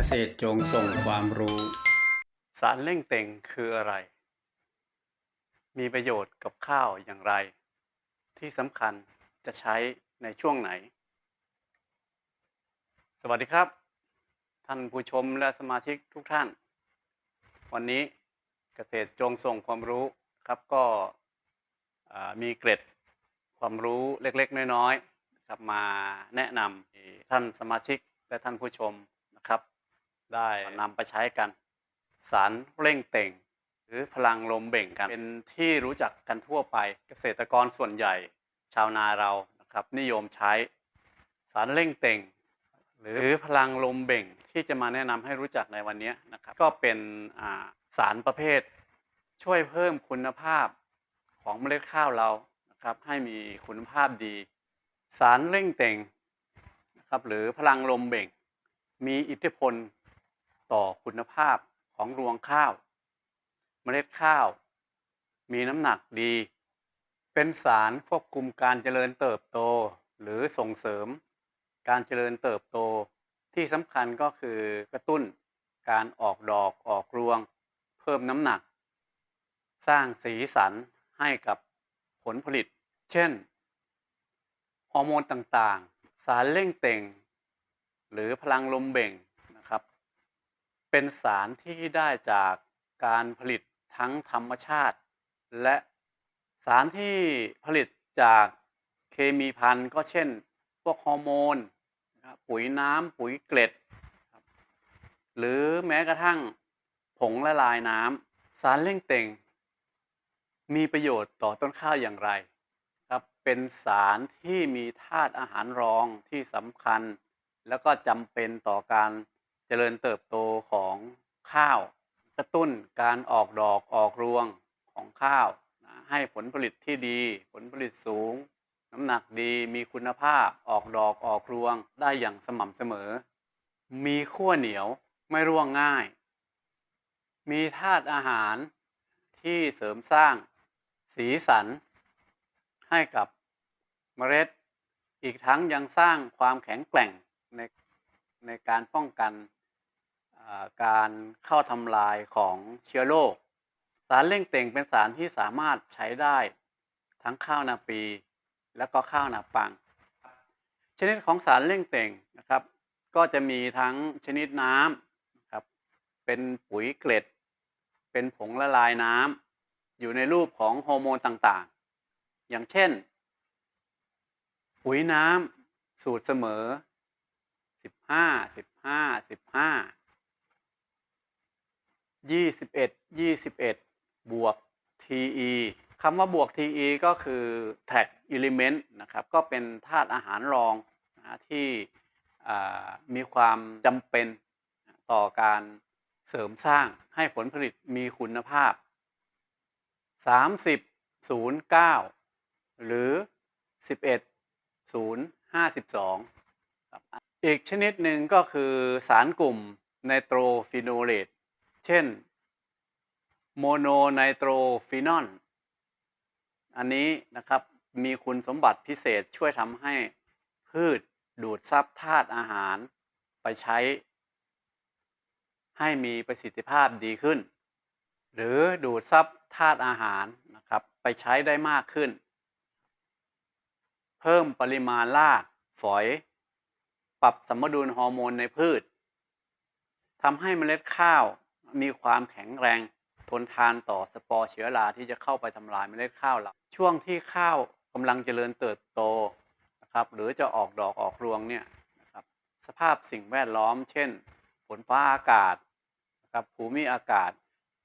กษตรจงส่งความรู้ สารเร่งเต่งคืออะไร มีประโยชน์กับข้าวอย่างไร ที่สำคัญจะใช้ในช่วงไหน สวัสดีครับ ท่านผู้ชมและสมาชิกทุกท่าน วันนี้เกษตรจงส่งความรู้ครับก็มีเกร็ดความรู้เล็กๆ น้อยๆครับมาแนะนำท่านสมาชิกและท่านผู้ชมนะครับ ได้นำไปใช้กัน สารเร่งเต่ง หรือพลังลมเบ่งกัน เป็นที่รู้จักกันทั่วไปเกษตรกรส่วนใหญ่ ชาวนาเรานะครับ นิยมใช้ สารเร่งเต่ง หรือพลังลมเบ่งที่จะมาแนะนำให้รู้จักในวันนี้นะครับ ก็เป็นสารประเภท ช่วยเพิ่มคุณภาพของเมล็ดข้าวเรานะครับ ให้มีคุณภาพดี สารเร่งเต่งนะครับหรือพลังลมเบ่ง มีอิทธิพล ต่อคุณภาพของรวงข้าว เมล็ดข้าว มีน้ำหนักดี เป็นสารควบคุมการเจริญเติบโต หรือส่งเสริม การเจริญเติบโต ที่สำคัญก็คือกระตุ้น การออกดอกออกรวง เพิ่มน้ำหนัก สร้างสีสันให้กับผลผลิต เช่น ฮอร์โมนต่างๆ สารเร่งเต่ง หรือพลังลมเบ่ง เป็นสารที่ได้จากการผลิตทั้งธรรมชาติ และสารที่ผลิตจากเคมีพันธุ์ก็เช่น พวกฮอร์โมนปุ๋ยน้ำปุ๋ยเกล็ด หรือแม้กระทั่งผงละลายน้ำสารเร่งเต่ง มีประโยชน์ต่อต้นข้าวอย่างไรครับเป็นสารที่มีธาตุอาหารรองที่สำคัญ แล้วก็จำเป็นต่อการ เจริญเติบโตของข้าว กระตุ้นการออกดอกออกรวงของข้าวนะให้ผลผลิตที่ดี ผลผลิตสูง น้ำหนักดีมีคุณภาพออกดอกออกรวงได้อย่างสม่ำเสมอ มีขั้วเหนียวไม่ร่วงง่าย มีธาตุอาหารที่เสริมสร้างสีสัน ให้กับเมล็ด อีกทั้งยังสร้างความแข็งแกร่งในในการป้องกัน การเข้าทำลายของเชื้อโรคสารเร่งเต่งเป็นสารที่สามารถใช้ได้ทั้งข้าวนาปี และก็ข้าวนาปัง ชนิดของสารเร่งเต่งนะครับ ก็จะมีทั้งชนิดน้ำครับเป็นปุ๋ยเกล็ด เป็นผงละลายน้ำอยู่ในรูปของฮอร์โมนต่างๆ อย่างเช่น ปุ๋ยน้ำสูตรเสมอ 15 15 15 21 21บวก TE คำว่าบวก TE ก็คือ tag element นะครับ ก็เป็นธาตุอาหารรองนะที่มีความจำเป็นต่อการเสริมสร้างให้ผลผลิตมีคุณภาพ 30 09 หรือ 11 0 52ครับอีกชนิดหนึ่งก็คือสารกลุ่มไนโตรฟีโนเลต เช่นโมโนไนโตรฟีนอลอันนี้นะครับมีคุณสมบัติพิเศษช่วยทำให้พืชดูดซับธาตุอาหารไปใช้ ให้มีประสิทธิภาพดีขึ้น หรือดูดซับธาตุอาหารนะครับไปใช้ได้มากขึ้น เพิ่มปริมาณรากฝอย ปรับสมดุลฮอร์โมนในพืชทำให้เมล็ดข้าว มีความแข็งแรงทนทานต่อสปอร์เชื้อราที่จะเข้าไปทำลายเมล็ดข้าวเราช่วงที่ข้าวกำลังเจริญเติบโตนะครับหรือจะออกดอกออกรวงเนี่ยนะครับสภาพสิ่งแวดล้อม เช่นฝนฟ้าอากาศนะครับภูมิอากาศ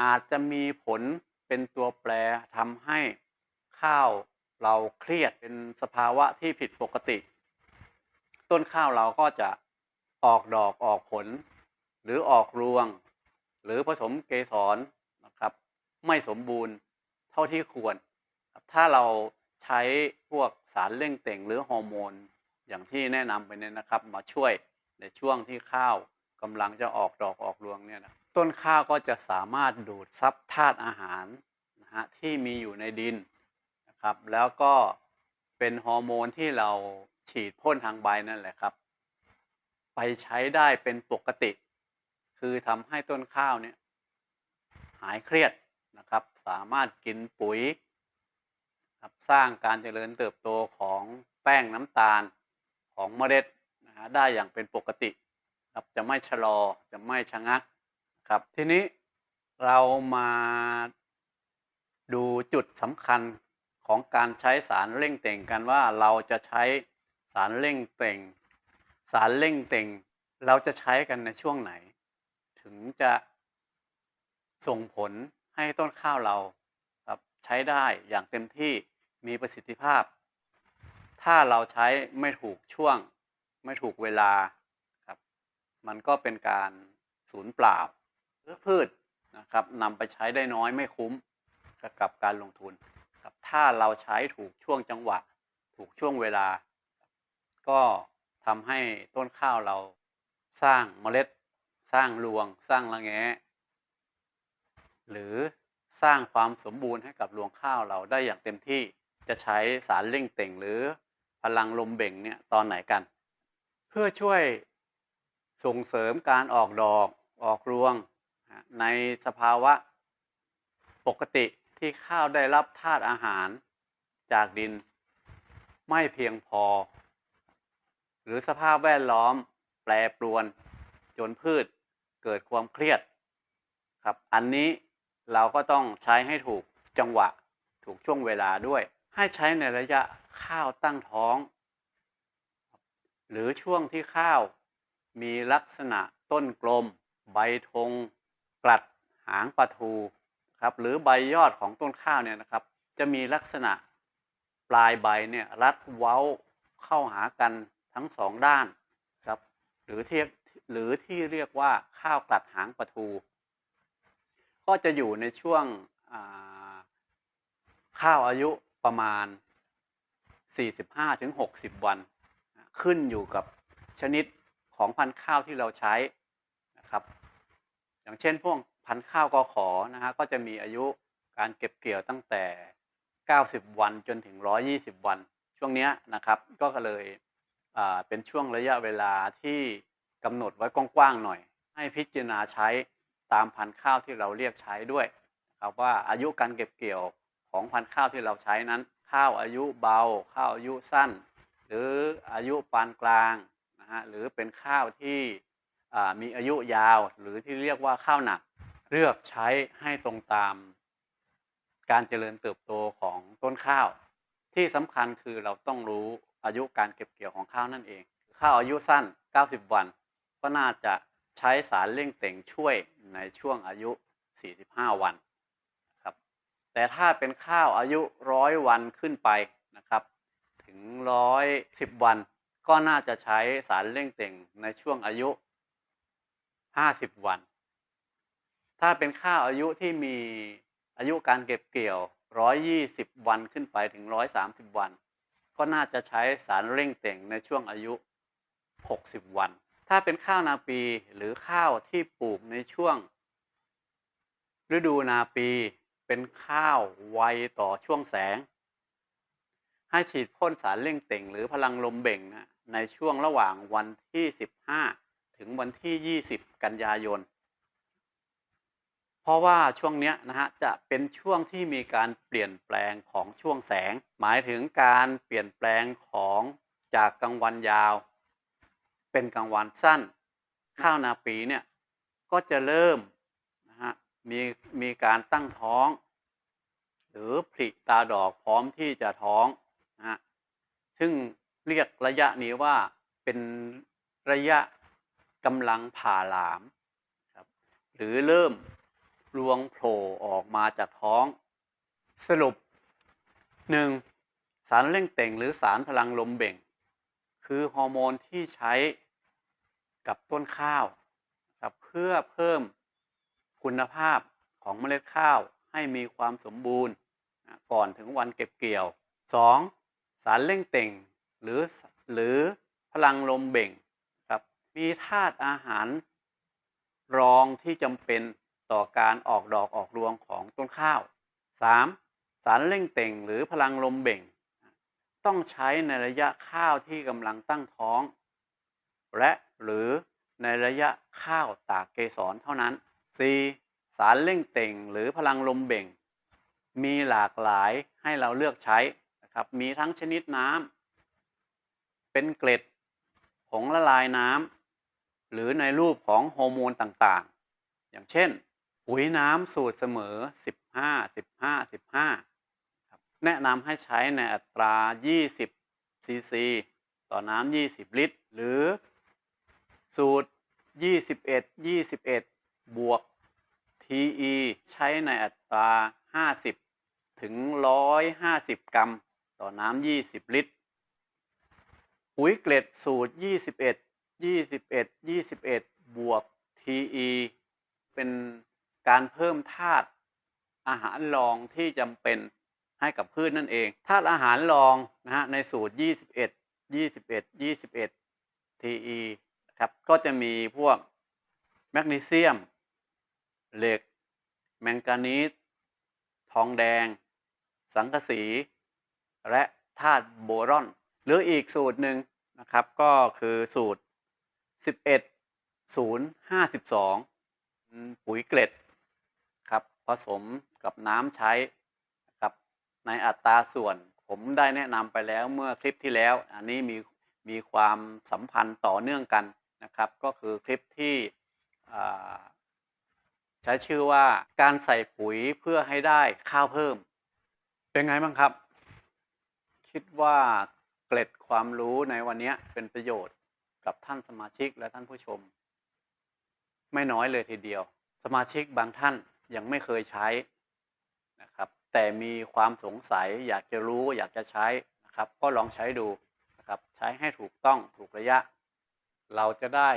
อาจจะมีผลเป็นตัวแปรทำให้ข้าวเราเครียดเป็นสภาวะที่ผิดปกติ ต้นข้าวเราก็จะออกดอกออกผล หรือออกรวง หรือผสมเกสรนะครับ ไม่สมบูรณ์เท่าที่ควร ถ้าเราใช้พวกสารเร่งเต่งหรือฮอร์โมน อย่างที่แนะนำไปเนี่ยนะครับ มาช่วยในช่วงที่ข้าวกำลังจะออกดอกออกรวงเนี่ยนะต้นข้าวก็จะสามารถดูดซับธาตุอาหารนะฮะที่มีอยู่ในดินนะครับ แล้วก็เป็นฮอร์โมนที่เราฉีดพ่นทางใบนั่นแหละครับ ไปใช้ได้เป็นปกติ คือทำให้ต้นข้าวเนี่ยหายเครียดนะครับ สามารถกินปุ๋ยครับสร้างการเจริญเติบโตของแป้งน้ำตาลของเมล็ดนะฮะได้อย่างเป็นปกติครับจะไม่ชะลอจะไม่ชะงักครับทีนี้เรามาดูจุดสำคัญของการใช้สารเร่งเต่งกันว่าเราจะใช้สารเร่งเต่ง สารเร่งเต่ง เราจะใช้กันในช่วงไหน ถึงจะส่งผลให้ต้นข้าวเราครับใช้ได้อย่างเต็มที่มีประสิทธิภาพ ถ้าเราใช้ไม่ถูกช่วง ไม่ถูกเวลาครับ มันก็เป็นการสูญเปล่าพืชนะครับนำไปใช้ได้น้อยไม่คุ้มกับการลงทุนครับถ้าเราใช้ถูกช่วงจังหวะ ถูกช่วงเวลา ก็ทำให้ต้นข้าวเราสร้างเมล็ด สร้างรวง สร้างระแงะหรือสร้างความสมบูรณ์ให้กับรวงข้าวเราได้อย่างเต็มที่จะใช้สารเร่งเต่งหรือพลังลมเบ่งเนี่ยตอนไหนกัน เพื่อช่วยส่งเสริมการออกดอกออกรวง ในสภาวะปกติที่ข้าวได้รับธาตุอาหารจากดินไม่เพียงพอ หรือสภาพแวดล้อมแปรปรวน จนพืช เกิดความเครียดครับ อันนี้เราก็ต้องใช้ให้ถูกจังหวะ ถูกช่วงเวลาด้วย ให้ใช้ในระยะข้าวตั้งท้อง หรือช่วงที่ข้าวมีลักษณะต้นกลม ใบธงกลัดหางปลาทูครับหรือใบยอดของต้นข้าวเนี่ยนะครับ จะมีลักษณะปลายใบเนี่ยรัดเว้าเข้าหากันทั้งสองด้านครับ หรือที่ หรือที่เรียกว่าข้าวกลัดหางปลาทู ก็จะอยู่ในช่วงข้าวอายุประมาณ 45-60 วัน ขึ้นอยู่กับชนิดของพันธุ์ข้าวที่เราใช้นะครับ อย่างเช่นพวกพันธุ์ข้าวกอขอนะฮะก็จะมีอายุการเก็บเกี่ยวตั้งแต่ 90 วันจนถึง 120 วัน ช่วงนี้นะครับ ก็เลยเป็นช่วงระยะเวลาที่ กำหนดไว้กว้างๆหน่อย ให้พิจารณาใช้ตามพันธุ์ข้าวที่เราเรียกใช้ด้วยครับว่าอายุการเก็บเกี่ยวของพันธุ์ข้าวที่เราใช้นั้น ข้าวอายุเบา ข้าวอายุสั้น หรืออายุปานกลางนะฮะหรือเป็นข้าวที่มีอายุยาวหรือที่เรียกว่าข้าวหนักเลือกใช้ให้ตรงตาม การเจริญเติบโตของต้นข้าว ที่สำคัญคือเราต้องรู้อายุการเก็บเกี่ยวของข้าวนั่นเอง ข้าวอายุสั้น 90 วัน ก็น่าจะใช้สารเร่งเต่งช่วยในช่วงอายุ 45 วันครับแต่ถ้าเป็นข้าวอายุร้อยวันขึ้นไปนะครับ ถึงร้อยสิบวัน ก็น่าจะใช้สารเร่งเต่งในช่วงอายุ 50 วัน ถ้าเป็นข้าวอายุที่มีอายุการเก็บเกี่ยว 120 วันขึ้นไปถึง 130 วัน ก็น่าจะใช้สารเร่งเต่งในช่วงอายุ 60 วัน ถ้าเป็นข้าวนาปีหรือข้าวที่ปลูกในช่วง ฤดูนาปีเป็นข้าวไวต่อช่วงแสง ให้ฉีดพ่นสารเร่งเต่ง หรือพลังลมเบ่งนะในช่วงระหว่างวันที่ 15 ถึงวันที่ 20 กันยายน เพราะว่าช่วงนี้นะฮะจะเป็นช่วงที่มีการเปลี่ยนแปลงของช่วงแสง หมายถึงการเปลี่ยนแปลงของจากกลางวันยาว เป็นกลางวันสั้น ข้าวนาปีเนี่ยก็จะเริ่มนะฮะมีมีการตั้งท้อง หรือผลิตาดอกพร้อมที่จะท้องนะฮะซึ่งเรียกระยะนี้ว่าเป็นระยะกำลังผ่าหลามครับหรือเริ่มรวงโผล่ออกมาจากท้อง สรุปหนึ่งสารเร่งเต่งหรือสารพลังลมเบ่ง คือฮอร์โมนที่ใช้กับต้นข้าวครับเพื่อเพิ่มคุณภาพของเมล็ดข้าวให้มีความสมบูรณ์ก่อนถึงวันเก็บเกี่ยว 2. สารเร่งเต่ง หรือหรือพลังลมเบ่งครับมีธาตุอาหาร รองที่จำเป็นต่อการออกดอกออกรวงของต้นข้าว 3. สารเร่งเต่ง หรือพลังลมเบ่ง ต้องใช้ในระยะข้าวที่กำลังตั้งท้อง และหรือในระยะข้าวตากเกสรเท่านั้น 4. สารเร่งเต่งหรือพลังลมเบ่ง มีหลากหลายให้เราเลือกใช้นะครับ มีทั้งชนิดน้ำเป็นเกล็ด ผงละลายน้ำหรือในรูปของฮอร์โมนต่างๆ อย่างเช่น ปุ๋ยน้ำสูตรเสมอ 15 15 15ครับ แนะนำให้ใช้ในอัตรา 20 ซีซี ต่อน้ำ 20 ลิตร หรือสูตร 21 21 บวก TE ใช้ในอัตรา 50 ถึง 150 กรัม ต่อน้ำ 20 ลิตร ปุ๋ยเกล็ดสูตร 21 21 21 บวก TE เป็นการเพิ่มธาตุอาหารรองที่จำเป็น ให้กับพืชนนั่นเองธาตุอาหารรองนะฮะในสูตร 21 21 21 TE ครับก็จะมีพวกแมกนีเซียม เหล็ก แมงกานีสทองแดง สังกะสี และธาตุโบรอน หรืออีกสูตรหนึ่งนะครับ ก็คือสูตร 11 052 ปุ๋ยเกล็ดครับผสมกับน้ำใช้ ในอัตราส่วน ผมได้แนะนำไปแล้วเมื่อคลิปที่แล้ว อันนี้มีมีความสัมพันธ์ต่อเนื่องกันนะครับ ก็คือคลิปที่ใช้ชื่อว่าการใส่ปุ๋ยเพื่อให้ได้ข้าวเพิ่ม เป็นไงบ้างครับ คิดว่าเกล็ดความรู้ในวันนี้เป็นประโยชน์กับท่านสมาชิกและท่านผู้ชม ไม่น้อยเลยทีเดียว สมาชิกบางท่านยังไม่เคยใช้ แต่มีความสงสัยอยากจะรู้อยากจะใช้นะครับก็ลองใช้ดูนะครับใช้ให้ถูกต้องถูกระยะ เราจะได้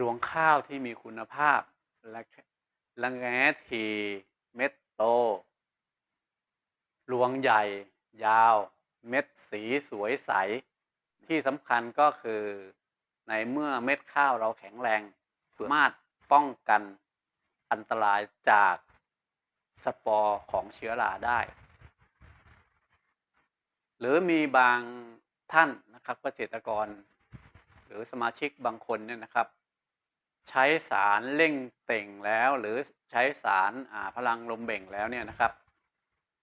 รวงข้าวที่มีคุณภาพและและแงทีเม็ดโต รวงใหญ่ ยาว เม็ดสีสวยใส ที่สำคัญก็คือในเมื่อเม็ดข้าวเราแข็งแรงสามารถป้องกันอันตรายจาก สปอร์ของเชื้อราได้ หรือมีบางท่านนะครับเกษตรกร หรือสมาชิกบางคนเนี่ยนะครับ ใช้สารเร่งเต่งแล้วหรือใช้สารพลังลมเบ่งแล้วเนี่ยนะครับ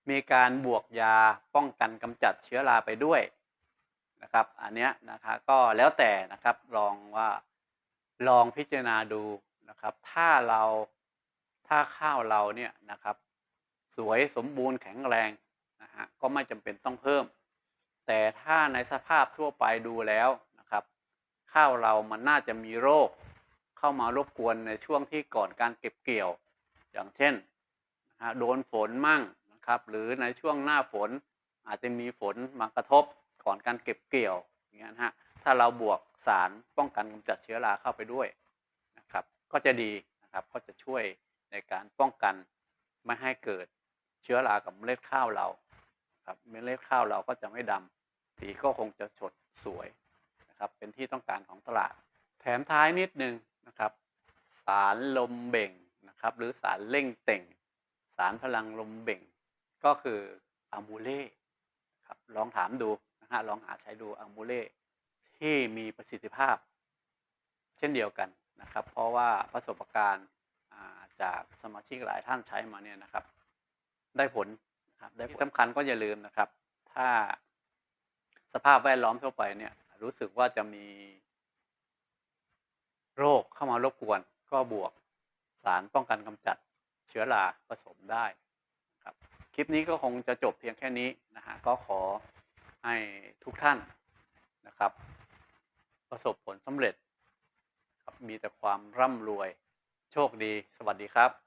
มีการบวกยาป้องกันกำจัดเชื้อราไปด้วยนะครับ อันเนี้ยนะคะก็แล้วแต่นะครับลองว่าลองพิจารณาดูนะครับ ถ้าเราถ้าข้าวเราเนี่ยนะครับ สวยสมบูรณ์แข็งแรงนะฮะก็ไม่จำเป็นต้องเพิ่ม แต่ถ้าในสภาพทั่วไปดูแล้วนะครับ ข้าวเรามันน่าจะมีโรค เข้ามารบกวนในช่วงที่ก่อนการเก็บเกี่ยว อย่างเช่นนะฮะโดนฝนมั่งนะครับ หรือในช่วงหน้าฝนอาจจะมีฝนมากระทบก่อนการเก็บเกี่ยวอย่างเงี้ยนะฮะถ้าเราบวกสารป้องกันกำจัดเชื้อราเข้าไปด้วยนะครับ ก็จะดีนะครับก็จะช่วยในการป้องกันไม่ให้เกิด เชื้อรากับเมล็ดข้าวเราครับเมล็ดข้าวเราก็จะไม่ดำสีก็คงจะสดสวยนะครับ เป็นที่ต้องการของตลาด แถมท้ายนิดนึงนะครับ สารลมเบ่งนะครับ หรือสารเร่งเต่ง สารพลังลมเบ่ง ก็คืออะมูเล่ครับลองถามดูนะฮะลองหาใช้ดูอะมูเล่ที่มีประสิทธิภาพ เช่นเดียวกันนะครับ เพราะว่าประสบการณ์จากสมาชิกหลายท่านใช้มาเนี่ยนะครับ ได้ผลนะครับได้ที่สำคัญก็อย่าลืมนะครับ ถ้าสภาพแวดล้อมทั่วไปเนี่ย รู้สึกว่าจะมี โรคเข้ามารบกวน ก็บวกสารป้องกันกำจัดเชื้อราผสมได้ครับคลิปนี้ก็คงจะจบเพียงแค่นี้นะฮะก็ขอให้ทุกท่านนะครับ ประสบผลสำเร็จครับมีแต่ความร่ำรวยโชคดี สวัสดีครับ